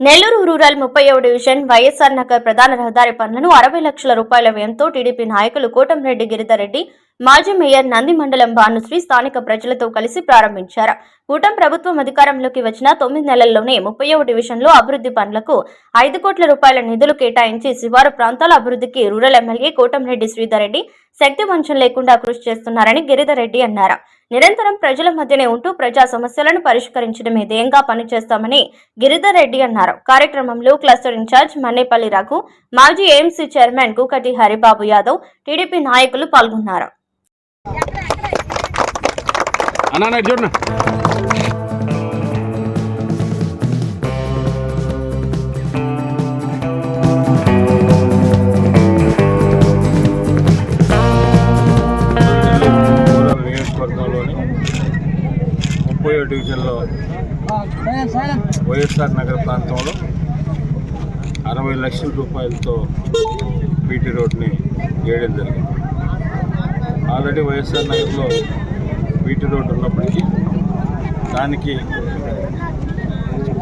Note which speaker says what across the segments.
Speaker 1: Nellore rural ముప్పై division YSR Nagar ప్రధాన రహదారి పనులను అరవై లక్షల రూపాయల వ్యయంతో టీడీపీ నాయకులు కోటంరెడ్డి గిరిధర్రెడ్డి మాజీ మేయర్ నంది మండలం భానుశ్రీ స్థానిక ప్రజలతో కలిసి ప్రారంభించారు. కూటం ప్రభుత్వం అధికారంలోకి వచ్చిన తొమ్మిది నెలల్లోనే ముప్పై డివిజన్లో అభివృద్ధి పనులకు ఐదు కోట్ల రూపాయల నిధులు కేటాయించి శివారు ప్రాంతాల అభివృద్ధికి రూరల్ ఎమ్మెల్యే కోటంరెడ్డి శ్రీధర్ రెడ్డి శక్తి వంచన లేకుండా కృషి చేస్తున్నారని గిరిధర్ రెడ్డి అన్నారు. నిరంతరం ప్రజల మధ్యనే ఉంటూ ప్రజా సమస్యలను పరిష్కరించడమే ధ్యేయంగా పనిచేస్తామని గిరిధర్ రెడ్డి అన్నారు. కార్యక్రమంలో క్లస్టర్ ఇన్ఛార్జ్ మన్నేపల్లి రఘు మాజీ AMC chairman Kookati Haribabu Yadav TDP నాయకులు పాల్గొన్నారు.
Speaker 2: అన్నా నైట్ చూడన్నా
Speaker 3: ముప్పై డివిజన్లో వైఎస్ఆర్ నగర ప్రాంతంలో అరవై లక్షల రూపాయలతో బీటీ రోడ్ని వేయడం జరిగింది. ఆల్రెడీ వైఎస్ఆర్ నగర్లో బీటీ రోడ్డు ఉన్నప్పటికీ దానికి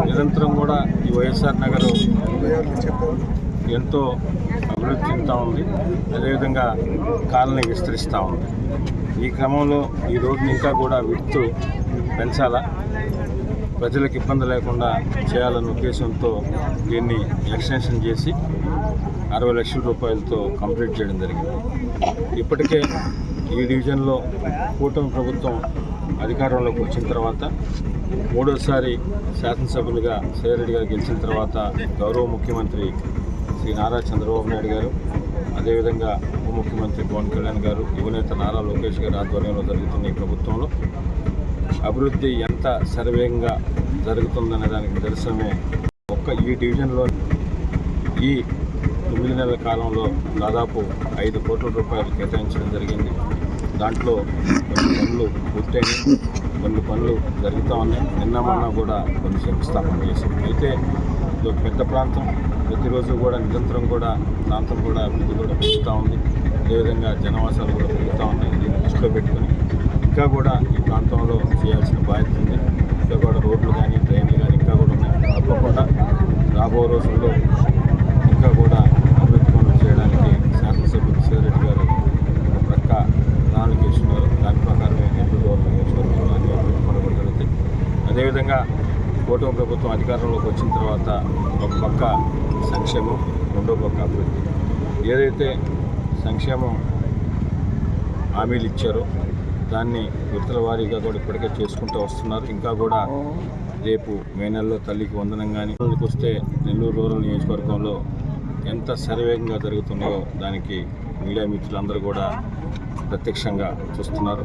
Speaker 3: నిరంతరం కూడా ఈ వైఎస్ఆర్ నగర్ ఎంతో అభివృద్ధి చెందుతూ ఉంది. అదేవిధంగా కాలనీ విస్తరిస్తూ ఉంది. ఈ క్రమంలో ఈ రోడ్డుని ఇంకా కూడా విడుతూ పెంచాలా? ప్రజలకు ఇబ్బంది లేకుండా చేయాలన్న ఉద్దేశంతో దీన్ని ఎక్స్టెన్షన్ చేసి అరవై లక్షల రూపాయలతో కంప్లీట్ చేయడం జరిగింది. ఇప్పటికే ఈ డివిజన్లో కూటమి ప్రభుత్వం అధికారంలోకి వచ్చిన తర్వాత మూడోసారి శాసనసభ్యులుగా సేరెడ్డి గారు గెలిచిన తర్వాత గౌరవ ముఖ్యమంత్రి శ్రీ నారా చంద్రబాబు నాయుడు గారు అదేవిధంగా ఉప ముఖ్యమంత్రి పవన్ కళ్యాణ్ గారు యువనేత నారా లోకేష్ గారి ఆధ్వర్యంలో జరుగుతున్న ఈ ప్రభుత్వంలో అభివృద్ధి ఎంత సర్వేంగా జరుగుతుందనే దానికి దర్శనమే ఒక్క ఈ డివిజన్లో ఈ తొమ్మిది నెలల కాలంలో దాదాపు ఐదు కోట్ల రూపాయలు కేటాయించడం జరిగింది. దాంట్లో కొన్ని పనులు పూర్తయినాయి కొన్ని పనులు జరుగుతూ ఉన్నాయి. నిన్న మొన్న కూడా కొన్ని శంకుస్థాపన చేశాం. అయితే ఇది ఒక పెద్ద ప్రాంతం. ప్రతిరోజు కూడా నిరంతరం కూడా ప్రాంతం కూడా అభివృద్ధి కూడా పెరుగుతూ ఉంది. అదేవిధంగా జనవాసాలు కూడా పెరుగుతూ ఉన్నాయి. దీన్ని దృష్టిలో పెట్టుకొని ఇంకా కూడా ఈ ప్రాంతంలో చేయాల్సిన బాధ్యత ఉంది. ఇంకా కూడా రోడ్లు కానీ ట్రైన్లు కానీ ఇంకా కూడా ఉన్నాయి. తప్పకుండా రాబో రోజుల్లో ఇంకా కూడా అభివృద్ధి పనులు చేయడానికి శాసనసభ్యులు శివరెడ్డి గారు ఒక ప్రక్క ప్రణాళిక ఇస్తున్నారు దాని ప్రకారమే నెల్లూరు నియోజకవర్గంలో అన్ని అభివృద్ధి పనులు కూడా జరుగుతాయి అదేవిధంగా కూటమి ప్రభుత్వం అధికారంలోకి వచ్చిన తర్వాత ఒక పక్క సంక్షేమం రెండో పక్క అభివృద్ధి. ఏదైతే సంక్షేమం హామీలు ఇచ్చారో దాన్ని విడతల వారీగా కూడా ఇప్పటికే చేసుకుంటూ వస్తున్నారు. ఇంకా కూడా రేపు మే నెలలో తల్లికి వందనం కానీ వస్తే నెల్లూరు రూరల్ నియోజకవర్గంలో ఎంత శరవేగంగా జరుగుతుందో దానికి మీడియా మిత్రులందరూ కూడా ప్రత్యక్షంగా చూస్తున్నారు.